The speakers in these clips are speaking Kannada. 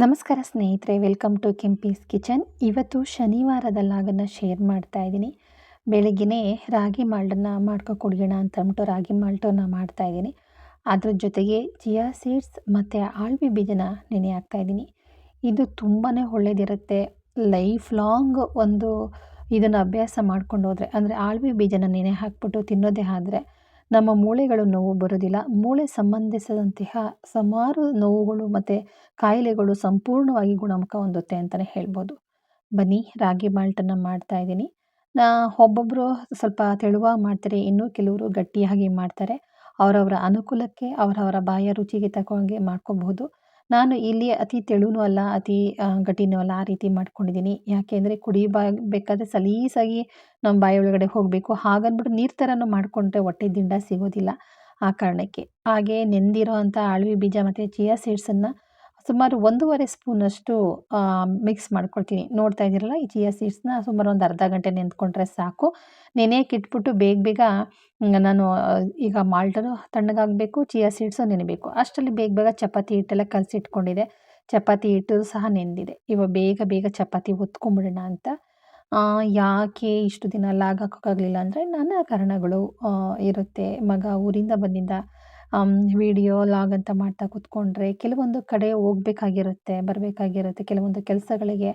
ನಮಸ್ಕಾರ ಸ್ನೇಹಿತರೆ, ವೆಲ್ಕಮ್ ಟು ಕೆಂಪೀಸ್ ಕಿಚನ್. ಇವತ್ತು ಶನಿವಾರದ ಲಾಗನ್ನು ಶೇರ್ ಮಾಡ್ತಾ ಇದ್ದೀನಿ. ಬೆಳಗ್ಗೆನೇ ರಾಗಿ ಮಾಲ್ಟನ್ನು ಮಾಡ್ಕೊ ಕುಡಿಯೋಣ ಅಂತ ಅಂದ್ಬಿಟ್ಟು ರಾಗಿ ಮಾಲ್ಟನ್ನು ಮಾಡ್ತಾ ಇದ್ದೀನಿ. ಅದ್ರ ಜೊತೆಗೆ ಚಿಯಾ ಸೀಡ್ಸ್ ಮತ್ತು ಆಳ್ವಿ ಬೀಜನ ನೆನೆ ಹಾಕ್ತಾ ಇದ್ದೀನಿ. ಇದು ತುಂಬಾ ಒಳ್ಳೇದಿರುತ್ತೆ. ಲೈಫ್ ಲಾಂಗ್ ಒಂದು ಇದನ್ನು ಅಭ್ಯಾಸ ಮಾಡ್ಕೊಂಡು ಹೋದರೆ, ಅಂದರೆ ಆಳ್ವಿ ಬೀಜನ ನೆನೆ ಹಾಕ್ಬಿಟ್ಟು ತಿನ್ನೋದೇ ಆದರೆ ನಮ್ಮ ಮೂಳೆಗಳು ನೋವು ಬರೋದಿಲ್ಲ ಮೂಳೆ ಸಂಬಂಧಿಸಿದಂತಹ ಸುಮಾರು ನೋವುಗಳು ಮತ್ತು ಕಾಯಿಲೆಗಳು ಸಂಪೂರ್ಣವಾಗಿ ಗುಣಮುಖ ಹೊಂದುತ್ತೆ ಅಂತಲೇ ಹೇಳ್ಬೋದು. ಬನ್ನಿ, ರಾಗಿ ಮಾಲ್ಟನ್ನು ಮಾಡ್ತಾ ಇದ್ದೀನಿ. ನಾ ಒಬ್ಬೊಬ್ಬರು ಸ್ವಲ್ಪ ತೆಳುವಾಗಿ ಮಾಡ್ತಾರೆ, ಇನ್ನೂ ಕೆಲವರು ಗಟ್ಟಿಯಾಗಿ ಮಾಡ್ತಾರೆ. ಅವರವರ ಅನುಕೂಲಕ್ಕೆ, ಅವರವರ ಬಾಯ ರುಚಿಗೆ ತಕ್ಕಂಗೆ ಮಾಡ್ಕೋಬಹುದು. ನಾನು ಇಲ್ಲಿ ಅತಿ ತೆಳುನೂ ಅಲ್ಲ, ಅತಿ ಗಟ್ಟಿನೂ ಅಲ್ಲ ಆ ರೀತಿ ಮಾಡ್ಕೊಂಡಿದ್ದೀನಿ. ಯಾಕೆ ಅಂದರೆ ಕುಡಿಬೇಕಾದ್ರೆ ಸಲೀಸಾಗಿ ನಮ್ಮ ಬಾಯಿ ಒಳಗಡೆ ಹೋಗಬೇಕು. ಹಾಗಂದ್ಬಿಟ್ಟು ನೀರು ಥರನೂ ಮಾಡಿಕೊಂಡ್ರೆ ಹೊಟ್ಟೆ ದಿಂಡ ಸಿಗೋದಿಲ್ಲ ಆ ಕಾರಣಕ್ಕೆ. ಹಾಗೆ ನೆಂದಿರೋ ಅಂಥ ಅಳವಿ ಬೀಜ ಮತ್ತು ಚಿಯಾ ಸೀಡ್ಸನ್ನು ಸುಮಾರು ಒಂದೂವರೆ ಸ್ಪೂನಷ್ಟು ಮಿಕ್ಸ್ ಮಾಡ್ಕೊಳ್ತೀನಿ. ನೋಡ್ತಾ ಇದ್ದೀರಲ್ಲ, ಈ ಚಿಯಾ ಸೀಡ್ಸ್ನ ಸುಮಾರು ಒಂದು ಅರ್ಧ ಗಂಟೆ ನೆಂದ್ಕೊಂಡ್ರೆ ಸಾಕು. ನೆನೆಯಕ್ಕೆ ಇಟ್ಬಿಟ್ಟು ಬೇಗ ಬೇಗ ನಾನು, ಈಗ ಮಾಲ್ಟನು ತಣ್ಣಗಾಗಬೇಕು ಚಿಯಾ ಸೀಡ್ಸು ನೆನೆಬೇಕು. ಅಷ್ಟರಲ್ಲಿ ಬೇಗ ಬೇಗ ಚಪಾತಿ ಹಿಟ್ಟೆಲ್ಲ ಕಲಸಿಟ್ಕೊಂಡಿದೆ. ಚಪಾತಿ ಹಿಟ್ಟು ಸಹ ನೆಂದಿದೆ. ಇವಾಗ ಬೇಗ ಬೇಗ ಚಪಾತಿ ಒತ್ಕೊಂಬಿಡೋಣ ಅಂತ. ಯಾಕೆ ಇಷ್ಟು ದಿನ ಲಾಗ್ ಅಂದರೆ, ನಾನಾ ಕಾರಣಗಳು ಇರುತ್ತೆ. ಮಗ ಊರಿಂದ ಬಂದಿಂದ ವಿಡಿಯೋ ಲಾಗ್ ಅಂತ ಮಾಡ್ತಾ ಕೂತ್ಕೊಂಡ್ರೆ ಕೆಲವೊಂದು ಕಡೆ ಹೋಗ್ಬೇಕಾಗಿರುತ್ತೆ, ಬರಬೇಕಾಗಿರುತ್ತೆ. ಕೆಲವೊಂದು ಕೆಲಸಗಳಿಗೆ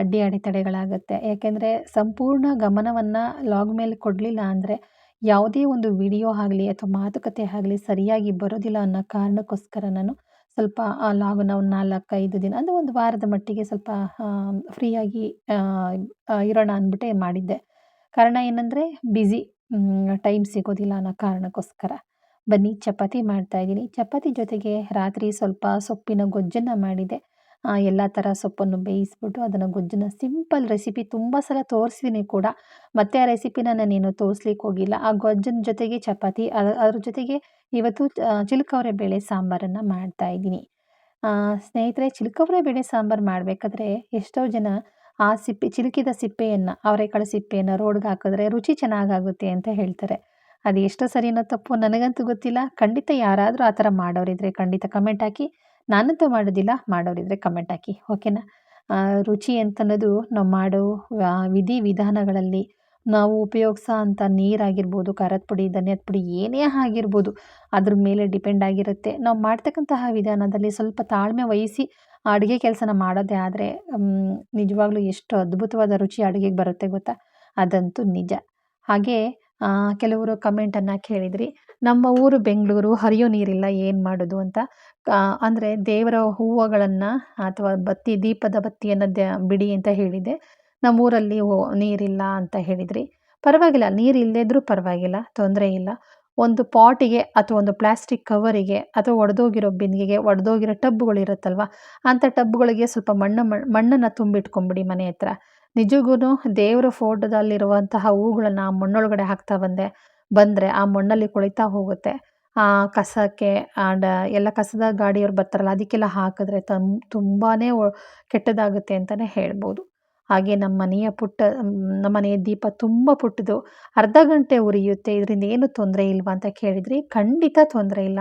ಅಡ್ಡಿ ಅಡೆತಡೆಗಳಾಗುತ್ತೆ. ಯಾಕೆಂದರೆ ಸಂಪೂರ್ಣ ಗಮನವನ್ನು ಲಾಗ್ ಮೇಲೆ ಕೊಡಲಿಲ್ಲ ಅಂದರೆ ಯಾವುದೇ ಒಂದು ವಿಡಿಯೋ ಆಗಲಿ ಅಥವಾ ಮಾತುಕತೆ ಆಗಲಿ ಸರಿಯಾಗಿ ಬರೋದಿಲ್ಲ ಅನ್ನೋ ಕಾರಣಕ್ಕೋಸ್ಕರ ನಾನು ಸ್ವಲ್ಪ ಆ ಲಾಗನ್ನ ಒಂದು ನಾಲ್ಕು ಐದು ದಿನ ಅಂದರೆ ಒಂದು ವಾರದ ಮಟ್ಟಿಗೆ ಸ್ವಲ್ಪ ಫ್ರೀಯಾಗಿ ಇರೋಣ ಅಂದ್ಬಿಟ್ಟೆ ಮಾಡಿದ್ದೆ. ಕಾರಣ ಏನಂದರೆ ಬ್ಯುಸಿ ಟೈಮ್ ಸಿಗೋದಿಲ್ಲ ಅನ್ನೋ ಕಾರಣಕ್ಕೋಸ್ಕರ. ಬನ್ನಿ, ಚಪಾತಿ ಮಾಡ್ತಾಯಿದ್ದೀನಿ ಚಪಾತಿ ಜೊತೆಗೆ ರಾತ್ರಿ ಸ್ವಲ್ಪ ಸೊಪ್ಪಿನ ಗೊಜ್ಜನ್ನು ಮಾಡಿದೆ. ಎಲ್ಲ ಥರ ಸೊಪ್ಪನ್ನು ಬೇಯಿಸ್ಬಿಟ್ಟು ಅದನ್ನು ಗೊಜ್ಜನ್ನು ಸಿಂಪಲ್ ರೆಸಿಪಿ ತುಂಬ ಸಲ ತೋರಿಸಿದ್ದೀನಿ ಕೂಡ. ಮತ್ತೆ ಆ ರೆಸಿಪಿನ ನಾನೇನು ತೋರಿಸ್ಲಿಕ್ಕೆ ಹೋಗಿಲ್ಲ. ಆ ಗೊಜ್ಜನ ಜೊತೆಗೆ ಚಪಾತಿ ಅದ್ರ ಜೊತೆಗೆ ಇವತ್ತು ಚಿಲ್ಕವರೆ ಬೇಳೆ ಸಾಂಬಾರನ್ನು ಮಾಡ್ತಾಯಿದ್ದೀನಿ ಸ್ನೇಹಿತರೆ, ಚಿಲ್ಕವರೆ ಬೇಳೆ ಸಾಂಬಾರು ಮಾಡಬೇಕಾದ್ರೆ ಎಷ್ಟೋ ಜನ ಆ ಸಿಪ್ಪೆ, ಚಿಲುಕಿದ ಸಿಪ್ಪೆಯನ್ನು, ಅವರೆಕಾಳು ಸಿಪ್ಪೆಯನ್ನು ರೋಡ್ಗೆ ಹಾಕಿದ್ರೆ ರುಚಿ ಚೆನ್ನಾಗಾಗುತ್ತೆ ಅಂತ ಹೇಳ್ತಾರೆ. ಅದು ಎಷ್ಟು ಸರಿನೋ ತಪ್ಪು ನನಗಂತೂ ಗೊತ್ತಿಲ್ಲ. ಖಂಡಿತ ಯಾರಾದರೂ ಆ ಥರ ಮಾಡೋರಿದ್ರೆ ಖಂಡಿತ ಕಮೆಂಟ್ ಹಾಕಿ. ನಾನಂತೂ ಮಾಡೋದಿಲ್ಲ, ಮಾಡೋರಿದ್ರೆ ಕಮೆಂಟ್ ಹಾಕಿ. ಓಕೆನಾ ರುಚಿ ಅಂತನ್ನೋದು ನಾವು ಮಾಡೋ ವಿಧಿ ವಿಧಾನಗಳಲ್ಲಿ ನಾವು ಉಪಯೋಗಿಸೋ ಅಂಥ ನೀರಾಗಿರ್ಬೋದು, ಖಾರದ ಪುಡಿ, ಧನಿಯದ ಪುಡಿ, ಏನೇ ಆಗಿರ್ಬೋದು, ಅದ್ರ ಮೇಲೆ ಡಿಪೆಂಡ್ ಆಗಿರುತ್ತೆ. ನಾವು ಮಾಡ್ತಕ್ಕಂತಹ ವಿಧಾನದಲ್ಲಿ ಸ್ವಲ್ಪ ತಾಳ್ಮೆ ವಹಿಸಿ ಅಡುಗೆ ಕೆಲಸನ ಮಾಡೋದೇ ಆದರೆ ನಿಜವಾಗ್ಲೂ ಎಷ್ಟು ಅದ್ಭುತವಾದ ರುಚಿ ಅಡುಗೆಗೆ ಬರುತ್ತೆ ಗೊತ್ತಾ? ಅದಂತೂ ನಿಜ. ಹಾಗೆ ಕೆಲವರು ಕಮೆಂಟನ್ನು ಕೇಳಿದ್ರಿ. ನಮ್ಮ ಊರು ಬೆಂಗಳೂರು, ಹರಿಯೋ ನೀರಿಲ್ಲ, ಏನು ಮಾಡೋದು ಅಂತ. ಅಂದರೆ ದೇವರ ಹೂವುಗಳನ್ನು ಅಥವಾ ಬತ್ತಿ, ದೀಪದ ಬತ್ತಿಯನ್ನು ದ ಬಿಡಿ ಅಂತ ಹೇಳಿದೆ. ನಮ್ಮೂರಲ್ಲಿ ನೀರಿಲ್ಲ ಅಂತ ಹೇಳಿದ್ರಿ. ಪರವಾಗಿಲ್ಲ, ನೀರು ಇಲ್ಲದೇ ಇದ್ದರೂ ಪರವಾಗಿಲ್ಲ, ತೊಂದರೆ ಇಲ್ಲ. ಒಂದು ಪಾಟಿಗೆ ಅಥವಾ ಒಂದು ಪ್ಲಾಸ್ಟಿಕ್ ಕವರಿಗೆ ಅಥವಾ ಒಡೆದೋಗಿರೋ ಬಿಂದಿಗೆಗೆ ಒಡೆದೋಗಿರೋ ಟಬ್ಗಳಿರುತ್ತಲ್ವ ಅಂಥ ಟಬ್ಗಳಿಗೆ ಸ್ವಲ್ಪ ಮಣ್ಣು, ಮಣ್ಣನ್ನು ತುಂಬಿಟ್ಕೊಂಬಿಡಿ ಮನೆ ಹತ್ರ. ನಿಜಗೂ ದೇವರ ಫೋಟೋದಲ್ಲಿರುವಂತಹ ಹೂಗಳನ್ನು ಆ ಮಣ್ಣೊಳಗಡೆ ಹಾಕ್ತಾ ಬಂದೆ, ಬಂದರೆ ಆ ಮಣ್ಣಲ್ಲಿ ಕೊಳಿತಾ ಹೋಗುತ್ತೆ. ಆ ಕಸಕ್ಕೆ ಆ್ಯಂಡ್ ಎಲ್ಲ ಕಸದ ಗಾಡಿಯವ್ರು ಬರ್ತಾರಲ್ಲ, ಅದಕ್ಕೆಲ್ಲ ಹಾಕಿದ್ರೆ ತಮ್ ತುಂಬಾ ಕೆಟ್ಟದಾಗುತ್ತೆ ಅಂತಲೇ ಹೇಳ್ಬೋದು. ಹಾಗೆ ನಮ್ಮ ಮನೆಯ ಪುಟ್ಟ, ನಮ್ಮ ಮನೆಯ ದೀಪ ತುಂಬ ಪುಟ್ಟದು. ಅರ್ಧ ಗಂಟೆ ಉರಿಯುತ್ತೆ, ಇದರಿಂದ ಏನು ತೊಂದರೆ ಇಲ್ವಾ ಅಂತ ಕೇಳಿದ್ರಿ ಖಂಡಿತ ತೊಂದರೆ ಇಲ್ಲ.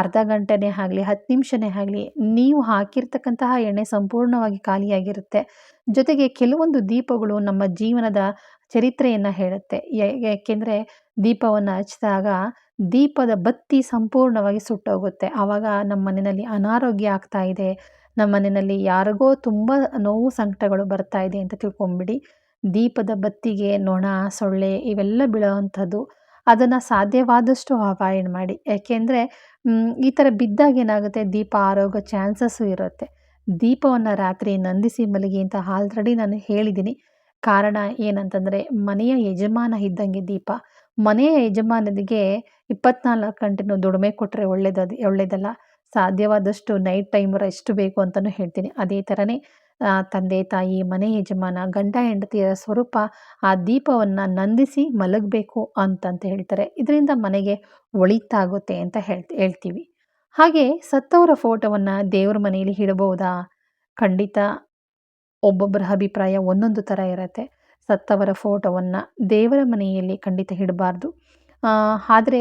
ಅರ್ಧ ಗಂಟೆನೇ ಆಗಲಿ, ಹತ್ತು ನಿಮಿಷನೇ ಆಗಲಿ, ನೀವು ಹಾಕಿರ್ತಕ್ಕಂತಹ ಎಣ್ಣೆ ಸಂಪೂರ್ಣವಾಗಿ ಖಾಲಿಯಾಗಿರುತ್ತೆ. ಜೊತೆಗೆ ಕೆಲವೊಂದು ದೀಪಗಳು ನಮ್ಮ ಜೀವನದ ಚರಿತ್ರೆಯನ್ನು ಹೇಳುತ್ತೆ. ಯಾಕೆಂದರೆ ದೀಪವನ್ನು ಹಚ್ಚಿದಾಗ ದೀಪದ ಬತ್ತಿ ಸಂಪೂರ್ಣವಾಗಿ ಸುಟ್ಟೋಗುತ್ತೆ. ಆವಾಗ ನಮ್ಮ ಮನೆಯಲ್ಲಿ ಅನಾರೋಗ್ಯ ಆಗ್ತಾ ಇದೆ. ನಮ್ಮ ಮನೆಯಲ್ಲಿ ಯಾರಿಗೋ ತುಂಬ ನೋವು ಸಂಕಟಗಳು ಬರ್ತಾ ಇದೆ ಅಂತ ತಿಳ್ಕೊಂಬಿಡಿ. ದೀಪದ ಬತ್ತಿಗೆ, ನೊಣ, ಸೊಳ್ಳೆ ಇವೆಲ್ಲ ಬೀಳೋವಂಥದ್ದು ಅದನ್ನು ಸಾಧ್ಯವಾದಷ್ಟು ಅವಾಯ್ಡ್ ಮಾಡಿ. ಯಾಕೆಂದರೆ ಈ ಥರ ಬಿದ್ದಾಗ ಏನಾಗುತ್ತೆ? ದೀಪ ಆರೋಗ್ಯ ಚಾನ್ಸಸ್ಸು ಇರುತ್ತೆ. ದೀಪವನ್ನು ರಾತ್ರಿ ನಂದಿಸಿ ಮಲಗಿ ಅಂತ ಆಲ್ರೆಡಿ ನಾನು ಹೇಳಿದ್ದೀನಿ ಕಾರಣ ಏನಂತಂದರೆ, ಮನೆಯ ಯಜಮಾನ ಇದ್ದಂಗೆ ದೀಪ. ಮನೆಯ ಯಜಮಾನನಿಗೆ ಇಪ್ಪತ್ನಾಲ್ಕು ಗಂಟೆನೂ ದುಡಿಮೆ ಕೊಟ್ಟರೆ ಒಳ್ಳೇದದು, ಒಳ್ಳೇದಲ್ಲ. ಸಾಧ್ಯವಾದಷ್ಟು ನೈಟ್ ಟೈಮ್ ರೆಸ್ಟ್ ಬೇಕು ಅಂತಲೂ ಹೇಳ್ತೀನಿ. ಅದೇ ಥರನೇ ತಂದೆ, ತಾಯಿ, ಮನೆ ಯಜಮಾನ, ಗಂಡ, ಹೆಂಡತಿಯರ ಸ್ವರೂಪ ಆ ದೀಪವನ್ನು ನಂದಿಸಿ ಮಲಗಬೇಕು ಅಂತಂತ ಹೇಳ್ತಾರೆ. ಇದರಿಂದ ಮನೆಗೆ ಒಳಿತಾಗುತ್ತೆ ಅಂತ ಹೇಳ್, ಹೇಳ್ತೀವಿ. ಹಾಗೆ ಸತ್ತವರ ಫೋಟೋವನ್ನು ದೇವ್ರ ಮನೆಯಲ್ಲಿ ಇಡಬಹುದಾ? ಖಂಡಿತ ಒಬ್ಬೊಬ್ಬರ ಅಭಿಪ್ರಾಯ ಒಂದೊಂದು ಥರ ಇರುತ್ತೆ. ಸತ್ತವರ ಫೋಟೋವನ್ನು ದೇವರ ಮನೆಯಲ್ಲಿ ಖಂಡಿತ ಇಡಬಾರ್ದು. ಆದರೆ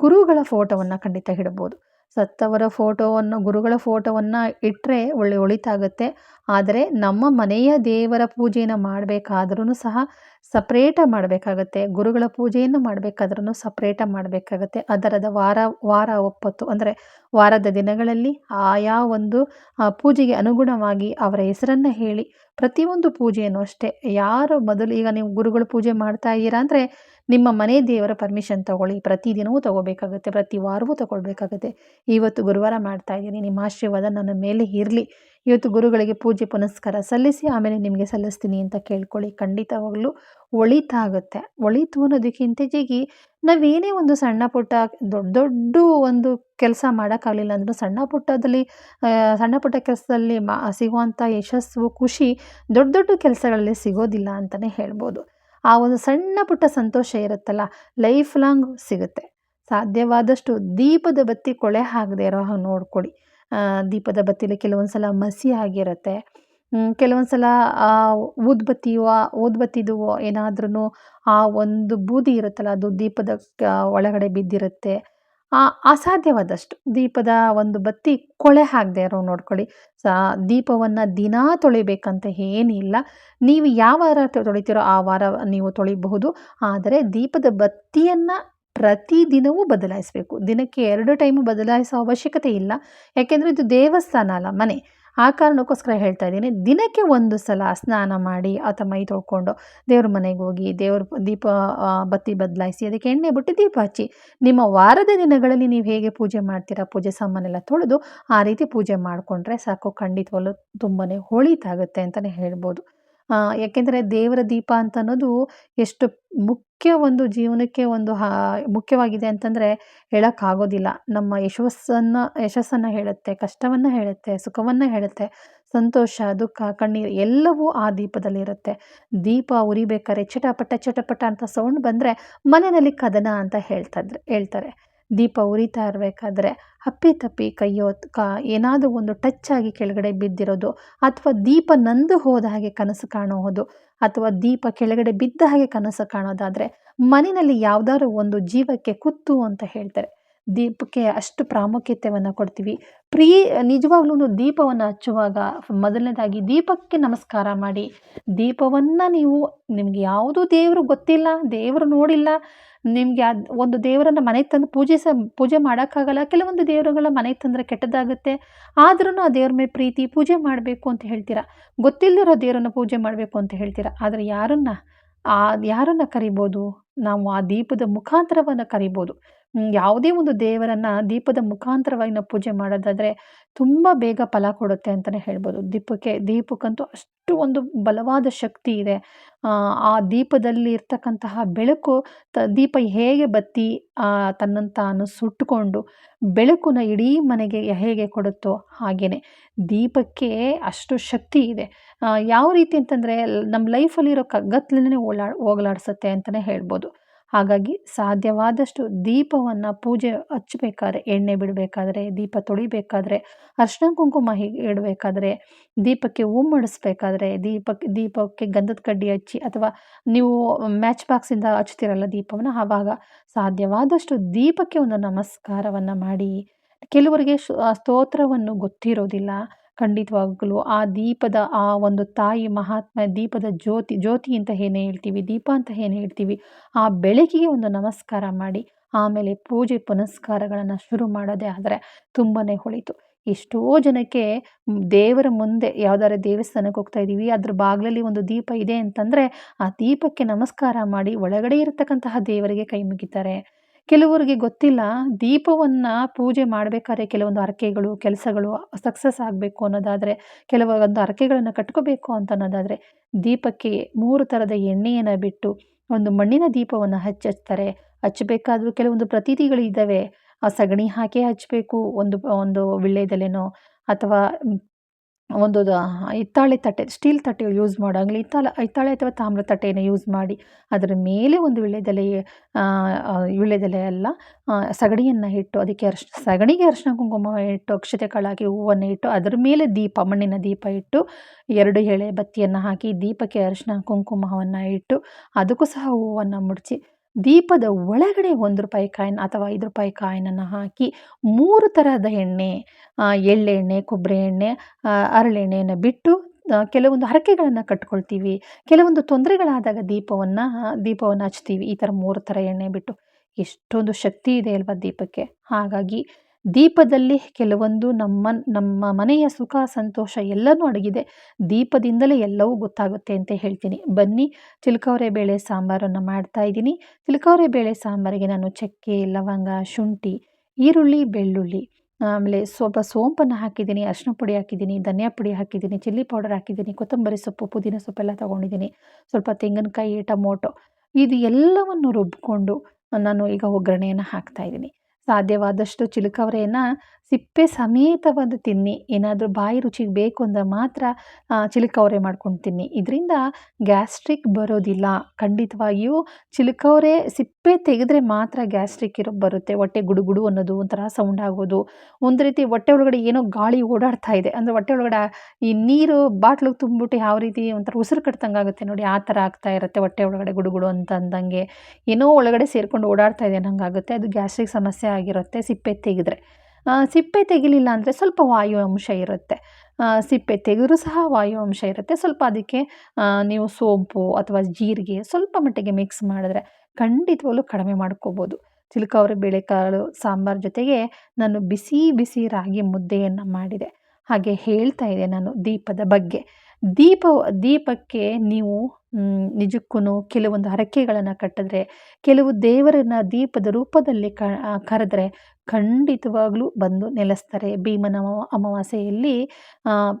ಗುರುಗಳ ಫೋಟೋವನ್ನು ಖಂಡಿತ ಇಡಬಹುದು. ಸತ್ತವರ ಫೋಟೋವನ್ನು, ಗುರುಗಳ ಫೋಟೋವನ್ನು ಇಟ್ಟರೆ ಒಳ್ಳೆ ಒಳಿತಾಗುತ್ತೆ. ಆದರೆ ನಮ್ಮ ಮನೆಯ ದೇವರ ಪೂಜೆಯನ್ನು ಮಾಡಬೇಕಾದ್ರೂ ಸಹ ಸಪ್ರೇಟ ಮಾಡಬೇಕಾಗತ್ತೆ. ಗುರುಗಳ ಪೂಜೆಯನ್ನು ಮಾಡಬೇಕಾದ್ರೂ ಸಪ್ರೇಟ ಮಾಡಬೇಕಾಗತ್ತೆ. ಅದರದ ವಾರ ವಾರ ಒಪ್ಪತ್ತು, ಅಂದರೆ ವಾರದ ದಿನಗಳಲ್ಲಿ ಆಯಾ ಒಂದು ಪೂಜೆಗೆ ಅನುಗುಣವಾಗಿ ಅವರ ಹೆಸರನ್ನು ಹೇಳಿ ಪ್ರತಿಯೊಂದು ಪೂಜೆಯನ್ನು ಅಷ್ಟೇ. ಯಾರು ಮೊದಲು ಈಗ ನೀವು ಗುರುಗಳ ಪೂಜೆ ಮಾಡ್ತಾ ಇದ್ದೀರಾ ಅಂದರೆ ನಿಮ್ಮ ಮನೆ ದೇವರ ಪರ್ಮಿಷನ್ ತಗೊಳ್ಳಿ. ಪ್ರತಿದಿನವೂ ತಗೋಬೇಕಾಗುತ್ತೆ, ಪ್ರತಿ ವಾರವೂ ತಗೊಳ್ಬೇಕಾಗುತ್ತೆ. ಇವತ್ತು ಗುರುವಾರ ಮಾಡ್ತಾ ಇದ್ದೀನಿ. ನಿಮ್ಮ ಆಶೀರ್ವಾದ ನನ್ನ ಮೇಲೆ ಇರಲಿ. ಇವತ್ತು ಗುರುಗಳಿಗೆ ಪೂಜೆ ಪುನಸ್ಕಾರ ಸಲ್ಲಿಸಿ, ಆಮೇಲೆ ನಿಮಗೆ ಸಲ್ಲಿಸ್ತೀನಿ ಅಂತ ಕೇಳ್ಕೊಳ್ಳಿ. ಖಂಡಿತವಾಗಲೂ ಒಳಿತಾಗುತ್ತೆ. ಒಳಿತು ಅನ್ನೋದಕ್ಕಿಂತ ಜಿಗಿ ನಾವೇನೇ ಒಂದು ಸಣ್ಣ ಪುಟ್ಟ, ದೊಡ್ಡ ದೊಡ್ಡ ಒಂದು ಕೆಲಸ ಮಾಡೋಕ್ಕಾಗಲಿಲ್ಲ ಅಂದರೂ ಸಣ್ಣ ಪುಟ್ಟದಲ್ಲಿ ಸಣ್ಣ ಪುಟ್ಟ ಕೆಲಸದಲ್ಲಿ ಮಾ, ಸಿಗುವಂಥ ಯಶಸ್ಸು, ಖುಷಿ ದೊಡ್ಡ ದೊಡ್ಡ ಕೆಲಸಗಳಲ್ಲಿ ಸಿಗೋದಿಲ್ಲ ಅಂತಲೇ ಹೇಳ್ಬೋದು. ಆ ಒಂದು ಸಣ್ಣ ಪುಟ್ಟ ಸಂತೋಷ ಇರುತ್ತಲ್ಲ ಲೈಫ್ ಲಾಂಗ್ ಸಿಗುತ್ತೆ. ಸಾಧ್ಯವಾದಷ್ಟು ದೀಪದ ಬತ್ತಿ ಕೊಳೆ ಆಗದೆ ಇರೋ ಹಾಗೆ ನೋಡ್ಕೊಳ್ಳಿ ದೀಪದ ಬತ್ತಿಲಿ ಕೆಲವೊಂದು ಸಲ ಮಸಿ ಆಗಿರುತ್ತೆ. ಕೆಲವೊಂದು ಸಲ ಊದ್ಬತ್ತಿಯೋ ಊದ್ಬತ್ತಿದು ಏನಾದ್ರೂ ಆ ಒಂದು ಬೂದಿ ಇರುತ್ತಲ್ಲ, ಅದು ದೀಪದ ಒಳಗಡೆ ಬಿದ್ದಿರುತ್ತೆ. ಅಸಾಧ್ಯವಾದಷ್ಟು. ದೀಪದ ಒಂದು ಬತ್ತಿ ಕೊಳೆ ಆಗದೆ ಇರೋ ನೋಡ್ಕೊಳ್ಳಿ. ಸಾ, ದೀಪವನ್ನು ದಿನಾ ತೊಳಿಬೇಕಂತ ಏನಿಲ್ಲ ನೀವು ಯಾವ ವಾರ ತೊಳಿತೀರೋ ಆ ವಾರ ನೀವು ತೊಳಿಬಹುದು. ಆದರೆ ದೀಪದ ಬತ್ತಿಯನ್ನು ಪ್ರತಿದಿನವೂ ಬದಲಾಯಿಸಬೇಕು. ದಿನಕ್ಕೆ ಎರಡು ಟೈಮು ಬದಲಾಯಿಸೋ ಅವಶ್ಯಕತೆ ಇಲ್ಲ. ಯಾಕೆಂದರೆ ಇದು ದೇವಸ್ಥಾನ ಅಲ್ಲ, ಮನೆ. ಆ ಕಾರಣಕ್ಕೋಸ್ಕರ ಹೇಳ್ತಾ ಇದ್ದೀನಿ. ದಿನಕ್ಕೆ ಒಂದು ಸಲ ಸ್ನಾನ ಮಾಡಿ ಅಥವಾ ಮೈ ತೊಳ್ಕೊಂಡು ದೇವ್ರ ಮನೆಗೆ ಹೋಗಿ ದೇವ್ರ ದೀಪ ಬತ್ತಿ ಬದಲಾಯಿಸಿ ಅದಕ್ಕೆ ಎಣ್ಣೆ ಬಿಟ್ಟು ದೀಪ ಹಚ್ಚಿ ನಿಮ್ಮ ವಾರದ ದಿನಗಳಲ್ಲಿ ನೀವು ಹೇಗೆ ಪೂಜೆ ಮಾಡ್ತೀರಾ? ಪೂಜೆ ಸಾಮಾನೆಲ್ಲ ತೊಳೆದು ಆ ರೀತಿ ಪೂಜೆ ಮಾಡಿಕೊಂಡ್ರೆ ಸಾಕು. ಖಂಡಿತವಲ್ಲೂ ತುಂಬಾ ಒಳಿತಾಗುತ್ತೆ ಅಂತಲೇ ಹೇಳ್ಬೋದು. ಯಾಕೆಂದರೆ ದೇವರ ದೀಪ ಅಂತ ಅನ್ನೋದು ಎಷ್ಟು ಮುಖ್ಯ ಒಂದು ಜೀವನಕ್ಕೆ ಒಂದು ಹಾ, ಮುಖ್ಯವಾಗಿದೆ ಅಂತಂದರೆ ಹೇಳೋಕ್ಕಾಗೋದಿಲ್ಲ. ನಮ್ಮ ಯಶಸ್ಸನ್ನು ಯಶಸ್ಸನ್ನು ಹೇಳುತ್ತೆ, ಕಷ್ಟವನ್ನು ಹೇಳುತ್ತೆ, ಸುಖವನ್ನು ಹೇಳುತ್ತೆ, ಸಂತೋಷ, ದುಃಖ, ಕಣ್ಣೀರು ಎಲ್ಲವೂ ಆ ದೀಪದಲ್ಲಿರುತ್ತೆ. ದೀಪ ಉರಿಬೇಕಾದ್ರೆ ಚಟಪಟ ಚಟಪಟ ಅಂತ ಸೌಂಡ್ ಬಂದರೆ ಮನೆಯಲ್ಲಿ ಕದನ ಅಂತ ಹೇಳ್ತಾ ಹೇಳ್ತಾರೆ. ದೀಪ ಉರಿತಾ ಇರಬೇಕಾದ್ರೆ ಅಪ್ಪಿತಪ್ಪಿ ಕೈಯೋ ಕ ಏನಾದರೂ ಒಂದು ಟಚ್ ಆಗಿ ಕೆಳಗಡೆ ಬಿದ್ದಿರೋದು ಅಥವಾ ದೀಪ ನಂದು ಹೋದ ಹಾಗೆ ಕನಸು ಕಾಣುವುದು ಅಥವಾ ದೀಪ ಕೆಳಗಡೆ ಬಿದ್ದ ಹಾಗೆ ಕನಸು ಕಾಣೋದಾದರೆ ಮನೆಯಲ್ಲಿ ಯಾವುದಾದ್ರು ಒಂದು ಜೀವಕ್ಕೆ ಕುತ್ತು ಅಂತ ಹೇಳ್ತಾರೆ. ದೀಪಕ್ಕೆ ಅಷ್ಟು ಪ್ರಾಮುಖ್ಯತೆಯನ್ನು ಕೊಡ್ತೀವಿ. ಪ್ರೀ ನಿಜವಾಗ್ಲೂ ದೀಪವನ್ನು ಹಚ್ಚುವಾಗ ಮೊದಲನೇದಾಗಿ ದೀಪಕ್ಕೆ ನಮಸ್ಕಾರ ಮಾಡಿ ದೀಪವನ್ನು ನೀವು ನಿಮಗೆ ಯಾವುದೂ ದೇವರು ಗೊತ್ತಿಲ್ಲ, ದೇವರು ನೋಡಿಲ್ಲ ನಿಮಗೆ ಅದು ಒಂದು ದೇವರನ್ನು ಮನೆಗೆ ತಂದು ಪೂಜಿಸ ಪೂಜೆ ಮಾಡೋಕ್ಕಾಗಲ್ಲ, ಕೆಲವೊಂದು ದೇವರುಗಳ ಮನೆಗೆ ತಂದರೆ ಕೆಟ್ಟದಾಗುತ್ತೆ. ಆದ್ರೂ ಆ ದೇವ್ರ ಮೇಲೆ ಪ್ರೀತಿ, ಪೂಜೆ ಮಾಡಬೇಕು ಅಂತ ಹೇಳ್ತೀರಾ? ಗೊತ್ತಿಲ್ಲದಿರೋ ದೇವರನ್ನು ಪೂಜೆ ಮಾಡಬೇಕು ಅಂತ ಹೇಳ್ತೀರಾ? ಆದರೆ ಯಾರನ್ನು, ಆ, ಯಾರನ್ನು ಕರಿಬೋದು? ನಾವು ಆ ದೀಪದ ಮುಖಾಂತರವನ್ನು ಕರಿಬೋದು. ಯಾವುದೇ ಒಂದು ದೇವರನ್ನು ದೀಪದ ಮುಖಾಂತರವಾಗಿ ನಾವು ಪೂಜೆ ಮಾಡೋದಾದರೆ ತುಂಬ ಬೇಗ ಫಲ ಕೊಡುತ್ತೆ ಅಂತಲೇ ಹೇಳ್ಬೋದು. ದೀಪಕ್ಕೆ ದೀಪಕ್ಕಂತೂ ಅಷ್ಟು ಒಂದು ಬಲವಾದ ಶಕ್ತಿ ಇದೆ. ಆ ದೀಪದಲ್ಲಿ ಇರ್ತಕ್ಕಂತಹ ಬೆಳಕು ತ ದೀಪ ಹೇಗೆ ಬತ್ತಿ ತನ್ನನ್ನು ತಾನು ಸುಟ್ಟುಕೊಂಡು ಬೆಳಕನ್ನ ಇಡೀ ಮನೆಗೆ ಹೇಗೆ ಕೊಡುತ್ತೋ ಹಾಗೇನೆ, ದೀಪಕ್ಕೆ ಅಷ್ಟು ಶಕ್ತಿ ಇದೆ. ಯಾವ ರೀತಿ ಅಂತಂದರೆ ನಮ್ಮ ಲೈಫಲ್ಲಿರೋ ಕಗ್ಗತ್ತಲೇ ಓಲಾ ಹೋಗಲಾಡಿಸುತ್ತೆ ಅಂತಲೇ ಹೇಳ್ಬೋದು. ಹಾಗಾಗಿ ಸಾಧ್ಯವಾದಷ್ಟು ದೀಪವನ್ನು ಪೂಜೆ ಹಚ್ಚಬೇಕಾದ್ರೆ, ಎಣ್ಣೆ ಬಿಡಬೇಕಾದ್ರೆ, ದೀಪ ತೊಳಿಬೇಕಾದ್ರೆ ಅರ್ಶಿನ ಕುಂಕುಮ ಹೀಗೆ ಇಡಬೇಕಾದ್ರೆ, ದೀಪಕ್ಕೆ ಹೂ ಮಡಿಸ್ಬೇಕಾದ್ರೆ ದೀಪಕ್ಕೆ ದೀಪಕ್ಕೆ ಗಂಧದ ಕಡ್ಡಿ ಹಚ್ಚಿ ಅಥವಾ ನೀವು ಮ್ಯಾಚ್ ಬಾಕ್ಸಿಂದ ಹಚ್ತಿರಲ್ಲ ದೀಪವನ್ನು, ಆವಾಗ ಸಾಧ್ಯವಾದಷ್ಟು ದೀಪಕ್ಕೆ ಒಂದು ನಮಸ್ಕಾರವನ್ನು ಮಾಡಿ. ಕೆಲವರಿಗೆ ಸ್ತೋತ್ರವನ್ನು ಗೊತ್ತಿರೋದಿಲ್ಲ. ಖಂಡಿತವಾಗಲೂ ಆ ದೀಪದ ಆ ಒಂದು ತಾಯಿ ಮಹಾತ್ಮ ದೀಪದ ಜ್ಯೋತಿ ಜ್ಯೋತಿ ಅಂತ ಏನು ಹೇಳ್ತೀವಿ, ದೀಪ ಅಂತ ಏನು ಹೇಳ್ತೀವಿ, ಆ ಬೆಳಕಿಗೆ ಒಂದು ನಮಸ್ಕಾರ ಮಾಡಿ, ಆಮೇಲೆ ಪೂಜೆ ಪುನಸ್ಕಾರಗಳನ್ನು ಶುರು ಮಾಡೋದೇ ಆದರೆ ತುಂಬಾ ಹೊಳಿತು ಎಷ್ಟೋ ಜನಕ್ಕೆ ದೇವರ ಮುಂದೆ ಯಾವ್ದಾದ್ರು ದೇವಸ್ಥಾನಕ್ಕೆ ಹೋಗ್ತಾ ಇದ್ದೀವಿ ಅದ್ರ ಬಾಗಿಲಲ್ಲಿ ಒಂದು ದೀಪ ಇದೆ ಅಂತಂದರೆ ಆ ದೀಪಕ್ಕೆ ನಮಸ್ಕಾರ ಮಾಡಿ ಒಳಗಡೆ ಇರತಕ್ಕಂತಹ ದೇವರಿಗೆ ಕೈ ಮುಗಿತಾರೆ. ಕೆಲವರಿಗೆ ಗೊತ್ತಿಲ್ಲ, ದೀಪವನ್ನು ಪೂಜೆ ಮಾಡಬೇಕಾದ್ರೆ ಕೆಲವೊಂದು ಹರಕೆಗಳು, ಕೆಲಸಗಳು ಸಕ್ಸಸ್ ಆಗಬೇಕು ಅನ್ನೋದಾದರೆ, ಕೆಲವೊಂದು ಹರಕೆಗಳನ್ನು ಕಟ್ಕೋಬೇಕು ಅಂತ ಅನ್ನೋದಾದರೆ, ದೀಪಕ್ಕೆ ಮೂರು ಥರದ ಎಣ್ಣೆಯನ್ನು ಬಿಟ್ಟು ಒಂದು ಮಣ್ಣಿನ ದೀಪವನ್ನು ಹಚ್ಚಚ್ತಾರೆ. ಹಚ್ಚಬೇಕಾದ್ರೂ ಕೆಲವೊಂದು ಪ್ರತೀತಿಗಳಿದ್ದಾವೆ ಆ ಸಗಣಿ ಹಾಕೇ ಹಚ್ಚಬೇಕು, ಒಂದು ಒಂದು ವೀಳ್ಯದೆಲೆನೋ ಅಥವಾ ಒಂದು ಹಿತ್ತಾಳೆ ತಟ್ಟೆ, ಸ್ಟೀಲ್ ತಟ್ಟೆ ಯೂಸ್ ಮಾಡೋಂಗಿಲ್ಲ ಹಿತ್ತಾಳೆ ಹಿತ್ತಾಳೆ ಅಥವಾ ತಾಮ್ರ ತಟ್ಟೆಯನ್ನು ಯೂಸ್ ಮಾಡಿ ಅದರ ಮೇಲೆ ಒಂದು ವೀಳ್ಯದೆಲೆ ವೀಳ್ಯದೆಲೆ ಅಲ್ಲ ಸಗಣಿಯನ್ನು ಇಟ್ಟು ಅದಕ್ಕೆ ಅರ್ಶ, ಸಗಣಿಗೆ ಅರಿಶಿನ ಕುಂಕುಮ ಇಟ್ಟು ಅಕ್ಷತೆ ಕಾಳಾಕಿ ಹೂವನ್ನು ಇಟ್ಟು ಅದರ ಮೇಲೆ ದೀಪ, ಮಣ್ಣಿನ ದೀಪ ಇಟ್ಟು ಎರಡು ಎಳೆ ಬತ್ತಿಯನ್ನು ಹಾಕಿ ದೀಪಕ್ಕೆ ಅರಿಶಿನ ಕುಂಕುಮವನ್ನು ಇಟ್ಟು ಅದಕ್ಕೂ ಸಹ ಹೂವನ್ನು ಮುಡಿಸಿ ದೀಪದ ಒಳಗಡೆ ಒಂದು ರೂಪಾಯಿ ಕಾಯಿನ್ ಅಥವಾ ಐದು ರೂಪಾಯಿ ಕಾಯಿನನ್ನು ಹಾಕಿ ಮೂರು ಥರದ ಎಣ್ಣೆ ಎಳ್ಳೆಣ್ಣೆ ಕೊಬ್ಬರಿ ಎಣ್ಣೆ ಅರಳೆಣ್ಣೆಯನ್ನು ಬಿಟ್ಟು ಕೆಲವೊಂದು ಹರಕೆಗಳನ್ನು ಕಟ್ಕೊಳ್ತೀವಿ. ಕೆಲವೊಂದು ತೊಂದರೆಗಳಾದಾಗ ದೀಪವನ್ನು ದೀಪವನ್ನು ಹಚ್ತೀವಿ ಈ ಥರ ಮೂರು ಥರ ಎಣ್ಣೆ ಬಿಟ್ಟು ಎಷ್ಟೊಂದು ಶಕ್ತಿ ಇದೆ ಅಲ್ವಾ ದೀಪಕ್ಕೆ. ಹಾಗಾಗಿ ದೀಪದಲ್ಲಿ ಕೆಲವೊಂದು ನಮ್ಮ ನಮ್ಮ ಮನೆಯ ಸುಖ, ಸಂತೋಷ ಎಲ್ಲನೂ ಅಡಗಿದೆ. ದೀಪದಿಂದಲೇ ಎಲ್ಲವೂ ಗೊತ್ತಾಗುತ್ತೆ ಅಂತ ಹೇಳ್ತೀನಿ. ಬನ್ನಿ, ಚಿಲ್ಕವರೆ ಬೇಳೆ ಸಾಂಬಾರನ್ನು ಮಾಡ್ತಾ ಇದ್ದೀನಿ. ಚಿಲ್ಕವರೆ ಬೇಳೆ ಸಾಂಬಾರಿಗೆ ನಾನು ಚಕ್ಕೆ, ಲವಂಗ, ಶುಂಠಿ, ಈರುಳ್ಳಿ, ಬೆಳ್ಳುಳ್ಳಿ, ಆಮೇಲೆ ಸ್ವಲ್ಪ ಸೋಂಪನ್ನು ಹಾಕಿದ್ದೀನಿ ಅರಿಶಿನ ಪುಡಿ ಹಾಕಿದ್ದೀನಿ, ಧನಿಯಾ ಪುಡಿ ಹಾಕಿದ್ದೀನಿ, ಚಿಲ್ಲಿ ಪೌಡರ್ ಹಾಕಿದ್ದೀನಿ, ಕೊತ್ತಂಬರಿ ಸೊಪ್ಪು, ಪುದೀನ ಸೊಪ್ಪೆಲ್ಲ ತೊಗೊಂಡಿದ್ದೀನಿ. ಸ್ವಲ್ಪ ತೆಂಗಿನಕಾಯಿ, ಟೊಮೊಟೊ, ಇದು ಎಲ್ಲವನ್ನು ರುಬ್ಬಿಕೊಂಡು ನಾನು ಈಗ ಒಗ್ಗರಣೆಯನ್ನು ಹಾಕ್ತಾ ಇದ್ದೀನಿ. ಸಾಧ್ಯವಾದಷ್ಟು ಚಿಲುಕವರೆಯನ್ನು ಸಿಪ್ಪೆ ಸಮೇತವಾದ ತಿನ್ನಿ. ಏನಾದರೂ ಬಾಯಿ ರುಚಿಗೆ ಬೇಕು ಅಂದರೆ ಮಾತ್ರ ಚಿಲುಕವರೆ ಮಾಡ್ಕೊಂಡು ತಿನ್ನಿ ಇದರಿಂದ ಗ್ಯಾಸ್ಟ್ರಿಕ್ ಬರೋದಿಲ್ಲ. ಖಂಡಿತವಾಗಿಯೂ ಚಿಲುಕವರೆ ಸಿಪ್ಪೆ ತೆಗೆದ್ರೆ ಮಾತ್ರ ಗ್ಯಾಸ್ಟ್ರಿಕ್ ಇರೋ, ಬರುತ್ತೆ. ಹೊಟ್ಟೆ ಗುಡುಗುಡು ಅನ್ನೋದು ಒಂಥರ ಸೌಂಡ್ ಆಗೋದು. ಒಂದು ರೀತಿ ಹೊಟ್ಟೆ ಒಳಗಡೆ ಏನೋ ಗಾಳಿ ಓಡಾಡ್ತಾ ಇದೆ. ಅಂದರೆ ಹೊಟ್ಟೆ ಒಳಗಡೆ ಈ ನೀರು ಬಾಟ್ಲಿಗೆ ತುಂಬಿಬಿಟ್ಟು ಯಾವ ರೀತಿ ಒಂಥರ ಉಸಿರು ಕಟ್ತಂಗೆ ಆಗುತ್ತೆ ನೋಡಿ, ಆ ಥರ ಆಗ್ತಾ ಇರುತ್ತೆ ಹೊಟ್ಟೆ ಒಳಗಡೆ ಗುಡುಗುಡು ಅಂತ ಅಂದಂಗೆ. ಏನೋ ಒಳಗಡೆ ಸೇರ್ಕೊಂಡು ಓಡಾಡ್ತಾ ಇದೆ ಅನ್ನಂಗಾಗುತ್ತೆ ಅದು ಗ್ಯಾಸ್ಟ್ರಿಕ್ ಸಮಸ್ಯೆ ಆಗಿರುತ್ತೆ ಸಿಪ್ಪೆ ತೆಗೆದ್ರೆ. ಸಿಪ್ಪೆ ತೆಗಿಲಿಲ್ಲ ಅಂದರೆ ಸ್ವಲ್ಪ ವಾಯು ಅಂಶ ಇರುತ್ತೆ. ಸಿಪ್ಪೆ ತೆಗೆದ್ರೂ ಸಹ ವಾಯು ಅಂಶ ಇರುತ್ತೆ. ಸ್ವಲ್ಪ ಅದಕ್ಕೆ ನೀವು ಸೋಂಪು ಅಥವಾ ಜೀರಿಗೆ ಸ್ವಲ್ಪ ಮಟ್ಟಿಗೆ ಮಿಕ್ಸ್ ಮಾಡಿದ್ರೆ ಖಂಡಿತವಾಗ್ಲೂ ಕಡಿಮೆ ಮಾಡ್ಕೋಬೋದು. ಚಿಲ್ಕವರೆ ಬೇಳೆಕಾಳು, ಸಾಂಬಾರು ಜೊತೆಗೆ ನಾನು ಬಿಸಿ ಬಿಸಿ ರಾಗಿ ಮುದ್ದೆಯನ್ನು ಮಾಡಿದೆ. ಹಾಗೆ ಹೇಳ್ತಾ ಇದೆ ನಾನು ದೀಪದ ಬಗ್ಗೆ. ದೀಪ, ದೀಪಕ್ಕೆ ನೀವು ನಿಜಕ್ಕೂ ಕೆಲವೊಂದು ಹರಕೆಗಳನ್ನು ಕಟ್ಟಿದ್ರೆ, ಕೆಲವು ದೇವರನ್ನು ದೀಪದ ರೂಪದಲ್ಲಿ ಕ ಕರೆದ್ರೆ ಖಂಡಿತವಾಗ್ಲೂ ಬಂದು ನೆಲೆಸ್ತಾರೆ. ಭೀಮನ ಅಮಾವಾಸ್ಯೆಯಲ್ಲಿ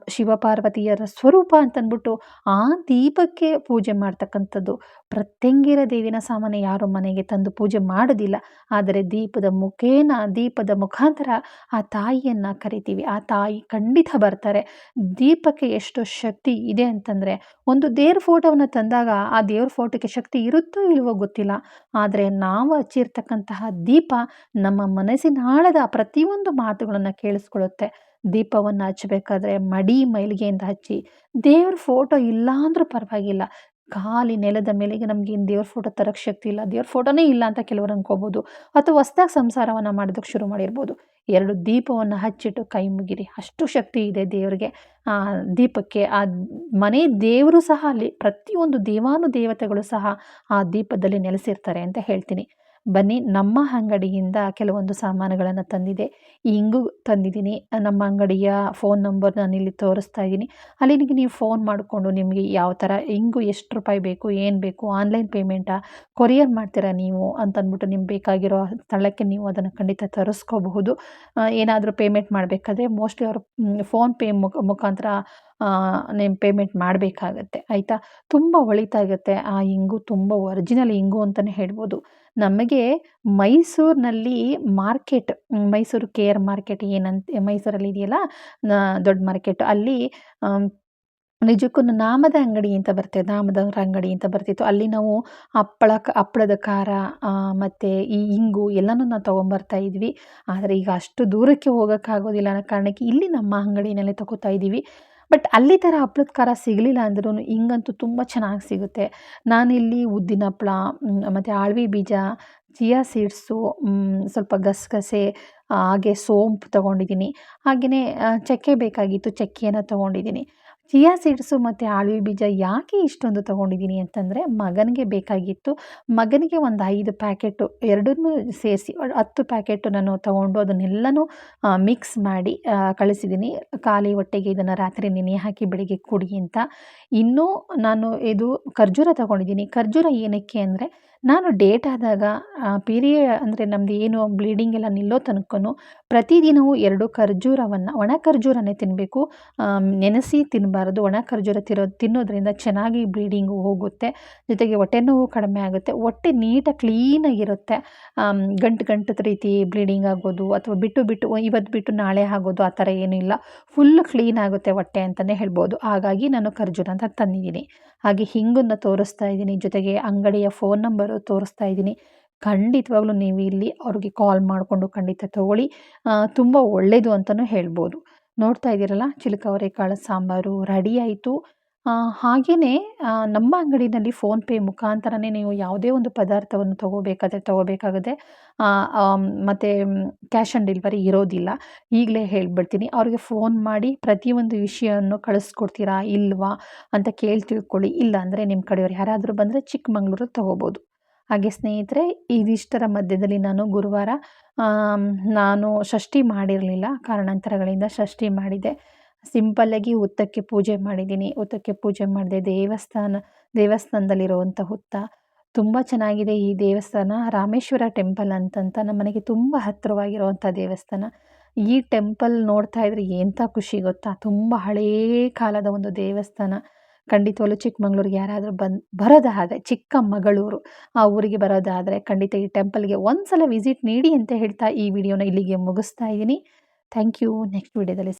ಶಿವಪಾರ್ವತಿಯರ ಸ್ವರೂಪ ಅಂತಂದ್ಬಿಟ್ಟು ಆ ದೀಪಕ್ಕೆ ಪೂಜೆ ಮಾಡ್ತಕ್ಕಂಥದ್ದು. ಪ್ರತ್ಯಂಗಿರ ದೇವಿನ ಸಾಮಾನ್ಯ ಯಾರು ಮನೆಗೆ ತಂದು ಪೂಜೆ ಮಾಡೋದಿಲ್ಲ. ಆದರೆ ದೀಪದ ಮುಖೇನ, ದೀಪದ ಮುಖಾಂತರ ಆ ತಾಯಿಯನ್ನು ಕರಿತೀವಿ. ಆ ತಾಯಿ ಖಂಡಿತ ಬರ್ತಾರೆ. ದೀಪಕ್ಕೆ ಎಷ್ಟು ಶಕ್ತಿ ಇದೆ ಅಂತಂದರೆ, ಒಂದು ದೇವ್ರ ಫೋಟೋವನ್ನು ತಂದಾಗ ಆ ದೇವ್ರ ಫೋಟೋಕ್ಕೆ ಶಕ್ತಿ ಇರುತ್ತೋ ಇಲ್ವೋ ಗೊತ್ತಿಲ್ಲ. ಆದರೆ ನಾವು ಹಚ್ಚಿರ್ತಕ್ಕಂತಹ ದೀಪ ನಮ್ಮ ಮನಸ್ಸಿನ ಆಳದ ಪ್ರತಿಯೊಂದು ಮಾತುಗಳನ್ನು ಕೇಳಿಸ್ಕೊಳ್ಳುತ್ತೆ. ದೀಪವನ್ನು ಹಚ್ಚಬೇಕಾದ್ರೆ ಮಡಿ ಮೈಲಿಗೆಯಿಂದ ಹಚ್ಚಿ, ದೇವ್ರ ಫೋಟೋ ಇಲ್ಲ ಅಂದರೂ ಪರವಾಗಿಲ್ಲ. ಖಾಲಿ ನೆಲದ ಮೇಲೆಗೆ ನಮಗೆ ಇನ್ನು ದೇವ್ರ ಫೋಟೋ ತರಕ್ಕೆ ಶಕ್ತಿ ಇಲ್ಲ. ದೇವ್ರ ಫೋಟೋನೇ ಇಲ್ಲ ಅಂತ ಕೆಲವರು ಅನ್ಕೋಬೋದು. ಅಥವಾ ಹೊಸ್ದಾಗಿ ಸಂಸಾರವನ್ನು ಮಾಡೋದಕ್ಕೆ ಶುರು ಮಾಡಿರ್ಬೋದು. ಎರಡು ದೀಪವನ್ನು ಹಚ್ಚಿಟ್ಟು ಕೈ ಮುಗಿರಿ. ಅಷ್ಟು ಶಕ್ತಿ ಇದೆ ದೇವರಿಗೆ. ಆ ದೀಪಕ್ಕೆ ಆ ಮನೆ ದೇವರು ಸಹ ಅಲ್ಲಿ ಪ್ರತಿಯೊಂದು ದೇವಾನು ದೇವತೆಗಳು ಸಹ ಆ ದೀಪದಲ್ಲಿ ನೆಲೆಸಿರ್ತಾರೆ ಅಂತ ಹೇಳ್ತೀನಿ. ಬನ್ನಿ, ನಮ್ಮ ಅಂಗಡಿಯಿಂದ ಕೆಲವೊಂದು ಸಾಮಾನುಗಳನ್ನು ತಂದಿದೆ. ಇಂಗು ತಂದಿದ್ದೀನಿ. ನಮ್ಮ ಅಂಗಡಿಯ ಫೋನ್ ನಂಬರ್ ನಾನು ಇಲ್ಲಿ ತೋರಿಸ್ತಾ ಇದ್ದೀನಿ. ಅಲ್ಲಿಗೆ ನೀವು ಫೋನ್ ಮಾಡಿಕೊಂಡು ನಿಮಗೆ ಯಾವ ಥರ ಇಂಗು ಎಷ್ಟು ರೂಪಾಯಿ ಬೇಕು, ಏನು ಬೇಕು ಆನ್ಲೈನ್ ಪೇಮೆಂಟಾ ಕೊರಿಯರ್ ಮಾಡ್ತೀರಾ ನೀವು ಅಂತಂದ್ಬಿಟ್ಟು ನಿಮ್ಗೆ ಬೇಕಾಗಿರೋ ಸ್ಥಳಕ್ಕೆ ನೀವು ಅದನ್ನು ಖಂಡಿತ ತರಿಸ್ಕೋಬಹುದು. ಏನಾದರೂ ಪೇಮೆಂಟ್ ಮಾಡಬೇಕಾದ್ರೆ ಮೋಸ್ಟ್ಲಿ ಅವರು ಫೋನ್ಪೇ ಮುಖ, ಮುಖಾಂತರ ನೀವು ಪೇಮೆಂಟ್ ಮಾಡಬೇಕಾಗತ್ತೆ, ಆಯಿತಾ? ತುಂಬ ಒಳಿತಾಗುತ್ತೆ. ಆ ಇಂಗು ತುಂಬ ಒರಿಜಿನಲ್ ಇಂಗು ಅಂತಲೇ ಹೇಳ್ಬೋದು. ನಮಗೆ ಮೈಸೂರಿನಲ್ಲಿ market Mysuru K R market ಏನಂತ, ಮೈಸೂರಲ್ಲಿ ಇದೆಯಲ್ಲ? ದೊಡ್ಡ ಮಾರ್ಕೆಟ್ ಅಲ್ಲಿ ನಿಜಕ್ಕೂ ನಾಮದ ಅಂಗಡಿ ಅಂತ ಬರ್ತೇವೆ ನಾಮದ ಅಂಗಡಿ ಅಂತ ಬರ್ತಿತ್ತು. ಅಲ್ಲಿ ನಾವು ಹಪ್ಪಳ, ಹಪ್ಪಳದ ಖಾರ ಮತ್ತು ಈ ಇಂಗು ಎಲ್ಲನೂ ನಾವು ತೊಗೊಂಬರ್ತಾ ಇದ್ವಿ. ಆದರೆ ಈಗ ಅಷ್ಟು ದೂರಕ್ಕೆ ಹೋಗೋಕ್ಕಾಗೋದಿಲ್ಲ ಅನ್ನೋ ಕಾರಣಕ್ಕೆ ಇಲ್ಲಿ ನಮ್ಮ ಅಂಗಡಿನಲ್ಲೇ ತಗೋತಾ ಇದ್ದೀವಿ. ಬಟ್ ಅಲ್ಲಿ ಥರ ಹಪ್ಪಳದ ಖಾರ ಸಿಗಲಿಲ್ಲ ಅಂದ್ರೂ ಹಿಂಗಂತೂ ತುಂಬ ಚೆನ್ನಾಗಿ ಸಿಗುತ್ತೆ. ನಾನಿಲ್ಲಿ ಉದ್ದಿನ ಹಪ್ಪಳ ಮತ್ತು ಆಳ್ವಿ ಬೀಜ, ಚಿಯಾ ಸೀಡ್ಸು ಸ್ವಲ್ಪ ಗಸಗಸೆ, ಹಾಗೆ ಸೋಂಪು ತೊಗೊಂಡಿದ್ದೀನಿ. ಹಾಗೆಯೇ ಚಕ್ಕೆ ಬೇಕಾಗಿತ್ತು, ಚಕ್ಕೆಯನ್ನು ತೊಗೊಂಡಿದ್ದೀನಿ. ಚಿಯಾ ಸೀಡ್ಸು ಮತ್ತು ಆಳುವೆ ಬೀಜ ಯಾಕೆ ಇಷ್ಟೊಂದು ತೊಗೊಂಡಿದ್ದೀನಿ ಅಂತಂದರೆ ಮಗನಿಗೆ ಬೇಕಾಗಿತ್ತು. ಮಗನಿಗೆ ಒಂದು ಐದು ಪ್ಯಾಕೆಟು, ಎರಡನ್ನೂ ಸೇರಿಸಿ ಹತ್ತು ಪ್ಯಾಕೆಟು ನಾನು ತೊಗೊಂಡು ಅದನ್ನೆಲ್ಲನೂ ಮಿಕ್ಸ್ ಮಾಡಿ ಕಳಿಸಿದ್ದೀನಿ. ಖಾಲಿ ಹೊಟ್ಟೆಗೆ ಇದನ್ನು ರಾತ್ರಿ ನೆನೆ ಹಾಕಿ ಬೆಳಿಗ್ಗೆ ಕುಡಿ ಅಂತ. ಇನ್ನೂ ನಾನು ಇದು ಖರ್ಜೂರ ತೊಗೊಂಡಿದ್ದೀನಿ. ಖರ್ಜೂರ ಏನಕ್ಕೆ ಅಂದರೆ ನಾನು ಡೇಟ್ ಆದಾಗ ಪೀರಿಯ ಅಂದರೆ ನಮ್ಮದು ಏನು ಬ್ಲೀಡಿಂಗ್ ಎಲ್ಲ ನಿಲ್ಲೋ ತನಕನೂ ಪ್ರತಿದಿನವೂ ಎರಡು ಖರ್ಜೂರವನ್ನು, ಒಣ ಖರ್ಜೂರನೇ ತಿನ್ನಬೇಕು ನೆನೆಸಿ ತಿನ್ನಬಾರ್ದು ಒಣ ಖರ್ಜೂರ ತಿರೋ, ತಿನ್ನೋದ್ರಿಂದ ಚೆನ್ನಾಗಿ ಬ್ಲೀಡಿಂಗು ಹೋಗುತ್ತೆ. ಜೊತೆಗೆ ಹೊಟ್ಟೆ ನೋವು ಕಡಿಮೆ ಆಗುತ್ತೆ. ಹೊಟ್ಟೆ ನೀಟಾಗಿ ಕ್ಲೀನಾಗಿರುತ್ತೆ ಗಂಟು ಗಂಟು ರೀತಿ ಬ್ಲೀಡಿಂಗ್ ಆಗೋದು ಅಥವಾ ಬಿಟ್ಟು ಬಿಟ್ಟು, ಇವತ್ತು ಬಿಟ್ಟು ನಾಳೆ ಆಗೋದು ಆ ಥರ ಏನೂ ಇಲ್ಲ. ಫುಲ್ ಕ್ಲೀನ್ ಆಗುತ್ತೆ ಹೊಟ್ಟೆ ಅಂತಲೇ ಹೇಳ್ಬೋದು. ಹಾಗಾಗಿ ನಾನು ಖರ್ಜೂರ ಅಂತ ತಂದಿದ್ದೀನಿ. ಹಾಗೆ ಹಿಂಗನ್ನು ತೋರಿಸ್ತಾ ಇದ್ದೀನಿ. ಜೊತೆಗೆ ಅಂಗಡಿಯ ಫೋನ್ ನಂಬರು ತೋರಿಸ್ತಾ ಇದ್ದೀನಿ. ಖಂಡಿತವಾಗ್ಲೂ ನೀವು ಇಲ್ಲಿ ಅವ್ರಿಗೆ ಕಾಲ್ ಮಾಡಿಕೊಂಡು ಖಂಡಿತ ತಗೊಳ್ಳಿ. ತುಂಬ ಒಳ್ಳೆಯದು ಅಂತಲೂ ಹೇಳ್ಬೋದು. ನೋಡ್ತಾ ಇದ್ದೀರಲ್ಲ, ಚಿಲಕ ಅವರೆಕಾಳು, ಸಾಂಬಾರು, ರೆಡಿ ಆಯಿತು. ಹಾಗೆಯೇ ನಮ್ಮ ಅಂಗಡಿನಲ್ಲಿ ಫೋನ್‌ಪೇ ಮುಖಾಂತರನೇ ನೀವು ಯಾವುದೇ ಒಂದು ಪದಾರ್ಥವನ್ನು ತಗೋಬೇಕಾದ್ರೆ ತಗೋಬೇಕಾಗುತ್ತೆ ಮತ್ತು ಕ್ಯಾಶ್ ಆನ್ ಡೆಲಿವರಿ ಇರೋದಿಲ್ಲ. ಈಗಲೇ ಹೇಳಿಬಿಡ್ತೀನಿ, ಅವ್ರಿಗೆ ಫೋನ್ ಮಾಡಿ ಪ್ರತಿಯೊಂದು ವಿಷಯವನ್ನು ಕಳಿಸ್ಕೊಡ್ತೀರಾ, ಇಲ್ವಾ ಅಂತ ಕೇಳಿ ತಿಳ್ಕೊಳ್ಳಿ. ಇಲ್ಲ ಅಂದರೆ ನಿಮ್ಮ ಕಡೆಯವ್ರು ಯಾರಾದರೂ ಬಂದರೆ ಚಿಕ್ಕಮಂಗ್ಳೂರು ತಗೋಬೋದು. ಹಾಗೆ ಸ್ನೇಹಿತರೆ, ಇದಿಷ್ಟರ ಮಧ್ಯದಲ್ಲಿ ನಾನು ಗುರುವಾರ ನಾನು ಷಷ್ಠಿ ಮಾಡಿರಲಿಲ್ಲ. ಕಾರಣಾಂತರಗಳಿಂದ ಷಷ್ಠಿ ಮಾಡಿದೆ. ಸಿಂಪಲ್ಲಾಗಿ ಹುತ್ತಕ್ಕೆ ಪೂಜೆ ಮಾಡಿದ್ದೀನಿ. ಹುತ್ತಕ್ಕೆ ಪೂಜೆ ಮಾಡಿದೆ ದೇವಸ್ಥಾನ, ದೇವಸ್ಥಾನದಲ್ಲಿರುವಂಥ ಹುತ್ತ. ತುಂಬ ಚೆನ್ನಾಗಿದೆ ಈ ದೇವಸ್ಥಾನ. ರಾಮೇಶ್ವರ ಟೆಂಪಲ್ ಅಂತಂತ ನಮ್ಮನೆಗೆ ತುಂಬ ಹತ್ತಿರವಾಗಿರುವಂಥ ದೇವಸ್ಥಾನ. ಈ ಟೆಂಪಲ್ ನೋಡ್ತಾ ಇದ್ರೆ ಎಂಥ ಖುಷಿ ಗೊತ್ತಾ? ತುಂಬ ಹಳೇ ಕಾಲದ ಒಂದು ದೇವಸ್ಥಾನ. ಖಂಡಿತವಾಗ್ಲೂ ಚಿಕ್ಕಮಂಗ್ಳೂರಿಗೆ ಯಾರಾದರೂ ಬಂದು, ಬರೋದಾದರೆ ಚಿಕ್ಕಮಗಳೂರು, ಆ ಊರಿಗೆ ಬರೋದಾದರೆ ಖಂಡಿತ ಈ ಟೆಂಪಲ್ಗೆ ಒಂದು ಸಲ ವಿಸಿಟ್ ನೀಡಿ ಅಂತ ಹೇಳ್ತಾ ಈ ವಿಡಿಯೋನ ಇಲ್ಲಿಗೆ ಮುಗಿಸ್ತಾ ಇದ್ದೀನಿ. Thank you. ನೆಕ್ಸ್ಟ್ ವಿಡಿಯೋದಲ್ಲಿ